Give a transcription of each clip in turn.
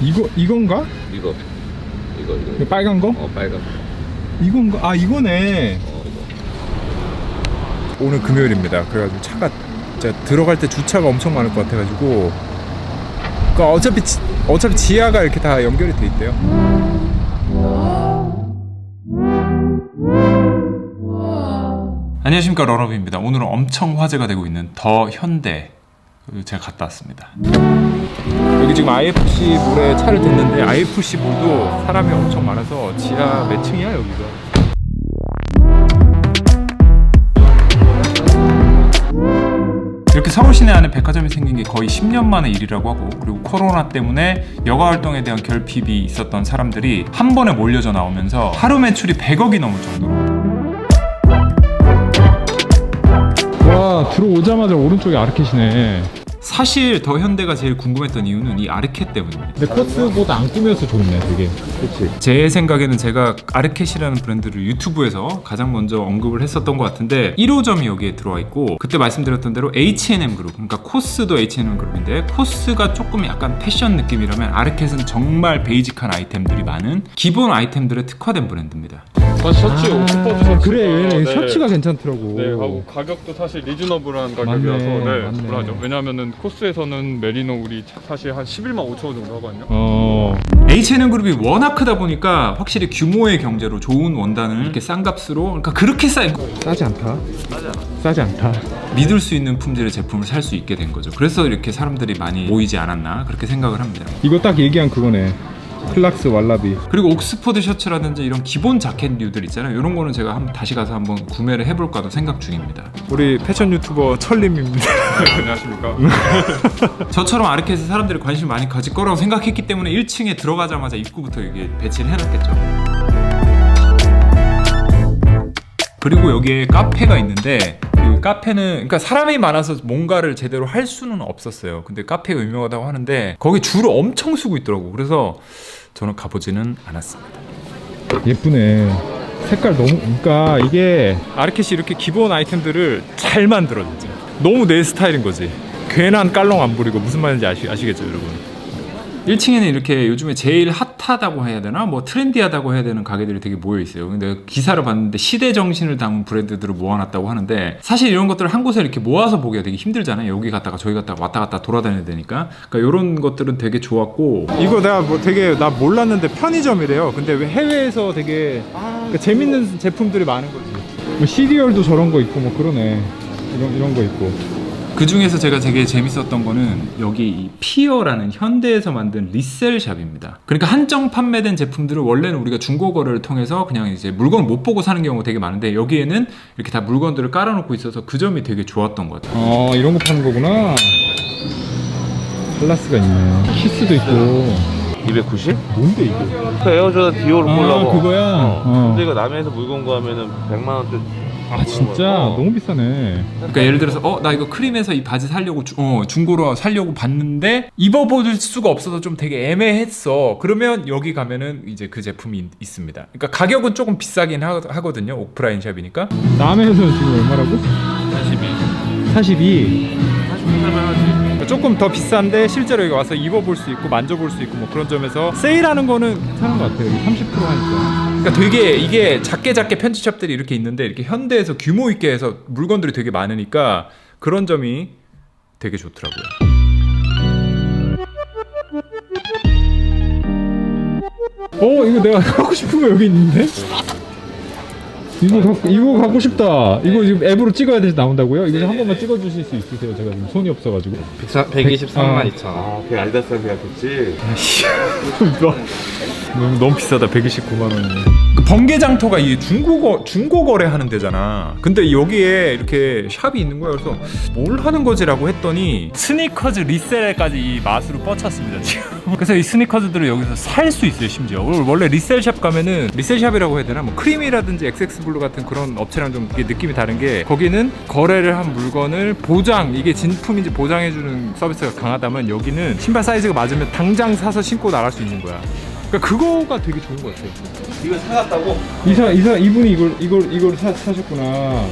이거 이건가? 이거 이거 이거 이거 빨간 거? 어 빨간 거 이건가? 아 이거네. 어, 이거. 오늘 금요일입니다. 그래가지고 차가 진짜 들어갈 때 주차가 엄청 많을 것 같아가지고. 그러니까 어차피 지, 어차피 지하가 이렇게 다 연결이 돼 있대요. 안녕하십니까 러러브입니다. 오늘은 엄청 화제가 되고 있는 더 현대 제가 갔다 왔습니다. 여기 지금 IFC 몰에 차를 댔는데 IFC 몰도 사람이 엄청 많아서 지하 몇 층이야 여기가? 이렇게 서울 시내 안에 백화점이 생긴 게 거의 10년 만의 일이라고 하고 그리고 코로나 때문에 여가 활동에 대한 결핍이 있었던 사람들이 한 번에 몰려져 나오면서 하루 매출이 100억이 넘을 정도로 와 들어오자마자 오른쪽에 아르켓이네. 사실 더 현대가 제일 궁금했던 이유는 이 아르켓 때문입니다. 근데 코스보다 안 꾸며서 좋네 되게. 제 생각에는 제가 아르켓이라는 브랜드를 유튜브에서 가장 먼저 언급을 했었던 것 같은데 1호점이 여기에 들어와 있고 그때 말씀드렸던 대로 H&M 그룹 그러니까 코스도 H&M 그룹인데 코스가 조금 약간 패션 느낌이라면 아르켓은 정말 베이직한 아이템들이 많은 기본 아이템들에 특화된 브랜드입니다. 사실 셔츠 오프퍼드 셔츠 그래 네. 셔츠가 괜찮더라고. 네 하고 가격도 사실 리즈너블한 가격이라서 맞네, 네 맞네. 불하죠 왜냐하면은 코스에서는 메리노 우리 차- 사실 한 11만 5천 원 정도 하거든요 어. H&M 그룹이 워낙 크다 보니까 확실히 규모의 경제로 좋은 원단을 이렇게 싼 값으로 그러니까 그렇게 싸 싸지 않다. 싸지 않다. 믿을 수 있는 품질의 제품을 살 수 있게 된 거죠. 그래서 이렇게 사람들이 많이 모이지 않았나 그렇게 생각을 합니다. 이거 딱 얘기한 그거네. 클락스 왈라비. 그리고 옥스퍼드 셔츠라든지 이런 기본 자켓류들 있잖아요. 이런 거는 제가 한번 다시 가서 한번 구매를 해볼까도 생각 중입니다. 우리 패션 유튜버 철림입니다. 안녕하십니까 저처럼 아르켓에 사람들이 관심을 많이 가질 거라고 생각했기 때문에 1층에 들어가자마자 입구부터 이게 배치를 해놨겠죠. 그리고 여기에 카페가 있는데 그 카페는 그러니까 사람이 많아서 뭔가를 제대로 할 수는 없었어요. 근데 카페가 유명하다고 하는데 거기 줄을 엄청 서고 있더라고. 그래서 저는 가보지는 않았습니다. 예쁘네. 색깔 너무 그러니까 이게 아르켓이 이렇게 기본 아이템들을 잘 만들어 진짜. 너무 내 스타일인 거지. 괜한 깔롱 안 부리고 무슨 말인지 아시, 아시겠죠, 여러분? 1층에는 이렇게 요즘에 제일 핫하다고 해야 되나 뭐 트렌디하다고 해야 되는 가게들이 되게 모여 있어요. 근데 기사를 봤는데 시대 정신을 담은 브랜드들을 모아놨다고 하는데 사실 이런 것들을 한 곳에 이렇게 모아서 보기가 되게 힘들잖아요. 여기 갔다가 저기 갔다가 왔다 갔다 돌아다녀야 되니까. 그러니까 이런 것들은 되게 좋았고 이거 내가 뭐 되게 나 몰랐는데 편의점이래요. 근데 왜 해외에서 되게 그 재밌는 제품들이 많은 거지. 뭐 시리얼도 저런 거 있고 뭐 그러네. 이런 이런 거 있고. 그 중에서 제가 되게 재밌었던 거는 여기 이 피어라는 현대에서 만든 리셀 샵입니다. 그러니까 한정 판매된 제품들을 원래는 우리가 중고 거래를 통해서 그냥 이제 물건을 못 보고 사는 경우가 되게 많은데 여기에는 이렇게 다 물건들을 깔아놓고 있어서 그 점이 되게 좋았던 것 같아요. 어 이런 거 파는 거구나. 클라스가 있네. 키스도 있고. 290? 뭔데 이게? 그 에어조다 디오를 아, 보려고 그거야? 어. 어. 근데 이거 남해에서 물건 구하면은 100만 원대 아 진짜 어. 너무 비싸네. 그러니까 예를 들어서 어 나 이거 크림에서 이 바지 살려고 주- 어, 중고로 살려고 봤는데 입어볼 수가 없어서 좀 되게 애매했어. 그러면 여기 가면은 이제 그 제품이 있- 있습니다. 그러니까 가격은 조금 비싸긴 하, 하거든요. 오프라인 샵이니까. 남해에서는 지금 얼마라고? 42 42. 43만 하지 조금 더 비싼데 실제로 여기 와서 입어볼 수 있고 만져볼 수 있고 뭐 그런 점에서 세일하는 거는 괜찮은 것 같아요. 여기 30% 하니까. 그러니까 되게 이게 작게 작게 편집샵들이 이렇게 있는데 이렇게 현대에서 규모 있게 해서 물건들이 되게 많으니까 그런 점이 되게 좋더라고요. 어 이거 내가 갖고 싶은 거 여기 있는데? 이거 갖고 이거 갖고 싶다. 이거 지금 앱으로 찍어야 돼서 나온다고요? 이거 좀한 번만 찍어 주실 수 있으세요? 제가 지금 손이 없어 가지고. 123만 2천 아 그게 아디다스 생각했지 너무 너무 비싸다. 129만 원이네. 그 번개장터가 이 중고 중고 거래 하는 데잖아. 근데 여기에 이렇게 샵이 있는 거야. 그래서 뭘 하는 거지라고 했더니 스니커즈 리셀까지 이 맛으로 뻗쳤습니다 지금. 그래서 이 스니커즈들을 여기서 살 수 있어요 심지어. 원래 리셀샵 가면은 리셀샵이라고 해야 되나 뭐 크림이라든지 엑섹스블루 같은 그런 업체랑 좀 느낌이 다른 게 거기는 거래를 한 물건을 보장 이게 진품인지 보장해주는 서비스가 강하다면 여기는 신발 사이즈가 맞으면 당장 사서 신고 나갈 수 있는 거야. 그러니까 그거가 되게 좋은 것 같아요. 이거 사갔다고? 이사 이사 이분이 이걸 이걸 이걸 사, 사셨구나.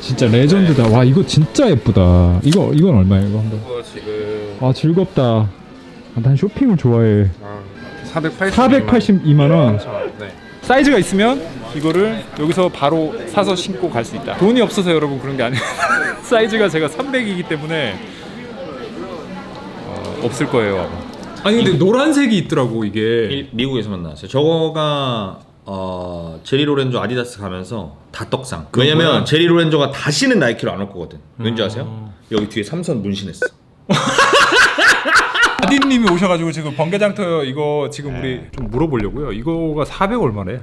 진짜 레전드다. 와 이거 진짜 예쁘다. 이거 이건 얼마예요? 이거 한번. 이거 지금 아 즐겁다. 아, 난 쇼핑을 좋아해. 480. 482만 원. 네. 사이즈가 있으면 이거를 여기서 바로 사서 신고 갈 수 있다. 돈이 없어서 여러분 그런 게 아니에요. 사이즈가 제가 300이기 때문에 어, 없을 거예요. 아마. 아니 근데 노란색이 있더라고 이게. 이- 미국에서만 나왔어요. 저거가 어, 제리 로렌조 아디다스 가면서 다 떡상. 왜냐면 뭐야? 제리 로렌조가 다시는 나이키로 안 올 거거든. 왠지 아세요? 여기 뒤에 삼선 문신했어. 아디님이 오셔가지고 지금 번개장터 이거 지금 우리 좀 물어보려고요. 이거가 400 얼마래?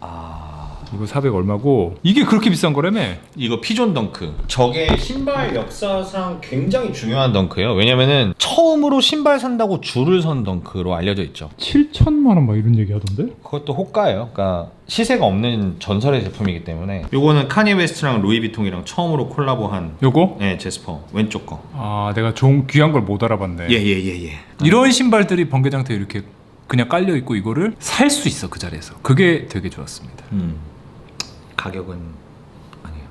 아 이거 400 얼마고 이게 그렇게 비싼 거라며? 이거 피존 덩크. 저게 신발 역사상 굉장히 중요한 덩크예요. 왜냐면은 처음으로 신발 산다고 줄을 선 덩크로 알려져 있죠. 7천만 원 막 이런 얘기 하던데? 그것도 호가예요. 그러니까 시세가 없는 전설의 제품이기 때문에. 요거는 카니 웨스트랑 루이비통이랑 처음으로 콜라보한 요거? 네, 제스퍼 왼쪽 거. 아 내가 좀 귀한 걸 못 알아봤네. 예 예 예 예. 이런 신발들이 번개장터에 이렇게 그냥 깔려 있고 이거를 살 수 있어 그 자리에서. 그게 되게 좋았습니다. 음. 가격은 아니에요.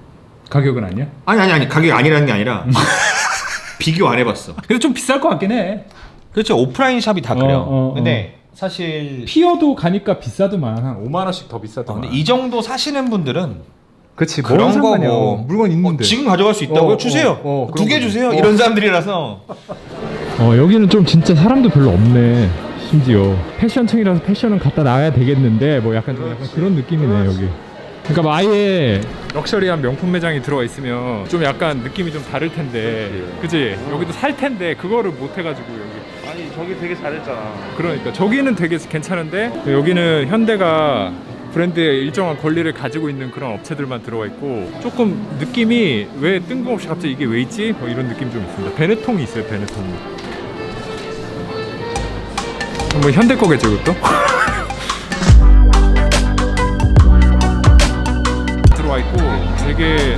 가격은 아니야? 아니 아니 아니 가격이 아니라는 게 아니라 비교 안 해봤어. 근데 좀 비쌀 것 같긴 해. 그렇죠 오프라인 샵이 다 어, 그래요. 어, 어. 근데 사실 피어도 가니까 비싸더만 한 5만 원씩 더 비싸더만. 근데 이 정도 사시는 분들은 그치 그런 뭔 상관이야. 거고 물건 있는데. 어, 지금 가져갈 수 있다고요? 어, 주세요. 어, 어, 두 개 그런 거지. 주세요. 어. 이런 사람들이라서 어 여기는 좀 진짜 사람도 별로 없네 심지어 패션층이라서 패션은 갖다 놔야 되겠는데 뭐 약간 좀 약간 그런 느낌이네 여기 그러니까 뭐 아예 럭셔리한 명품 매장이 들어와 있으면 좀 약간 느낌이 좀 다를 텐데 그지 여기도 살 텐데 그거를 못 해가지고 여기 아니 저기 되게 잘했잖아. 그러니까 저기는 되게 괜찮은데 여기는 현대가 브랜드의 일정한 권리를 가지고 있는 그런 업체들만 들어와 있고 조금 느낌이 왜 뜬금없이 갑자기 이게 왜 있지? 뭐 이런 느낌 좀 있습니다. 베네통이 있어요, 베네통이. 뭐 현대 거겠죠, 이것도? 되게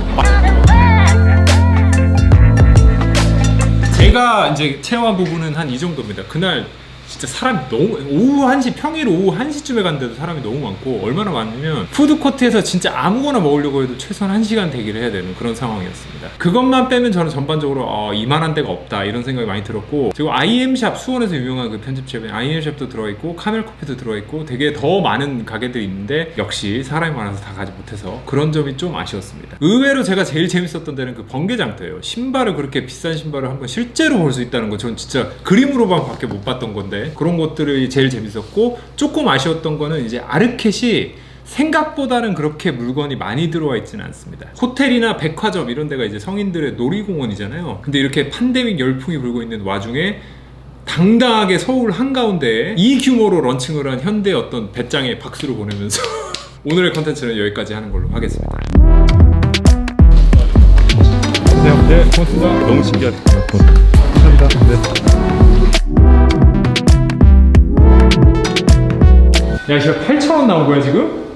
제가 이제 체험한 부분은 한 이 정도입니다. 그날 진짜 사람이 너무 오후 1시 평일 오후 1시쯤에 갔는데도 사람이 너무 많고 얼마나 많냐면 푸드코트에서 진짜 아무거나 먹으려고 해도 최소한 1시간 대기를 해야 되는 그런 상황이었습니다. 그것만 빼면 저는 전반적으로 어, 이만한 데가 없다 이런 생각이 많이 들었고 그리고 IM샵 수원에서 유명한 그 편집샵에 IM샵도 들어가 있고 카멜커피도 들어가 있고 되게 더 많은 가게들이 있는데 역시 사람이 많아서 다 가지 못해서 그런 점이 좀 아쉬웠습니다. 의외로 제가 제일 재밌었던 데는 그 번개장터예요. 신발을 그렇게 비싼 신발을 한번 실제로 볼 수 있다는 거전 진짜 그림으로만 밖에 못 봤던 건데 그런 것들이 제일 재밌었고 조금 아쉬웠던 거는 이제 아르켓이 생각보다는 그렇게 물건이 많이 들어와 있지는 않습니다. 호텔이나 백화점 이런 데가 이제 성인들의 놀이공원이잖아요. 근데 이렇게 팬데믹 열풍이 불고 있는 와중에 당당하게 서울 한가운데에 이 규모로 런칭을 한 현대 어떤 배짱에 박수를 보내면서 오늘의 컨텐츠는 여기까지 하는 걸로 하겠습니다. 네, 네, 고맙습니다. 너무 신기하다. 감사합니다. 네. 야, 진짜 8,000원 나온 거야, 지금?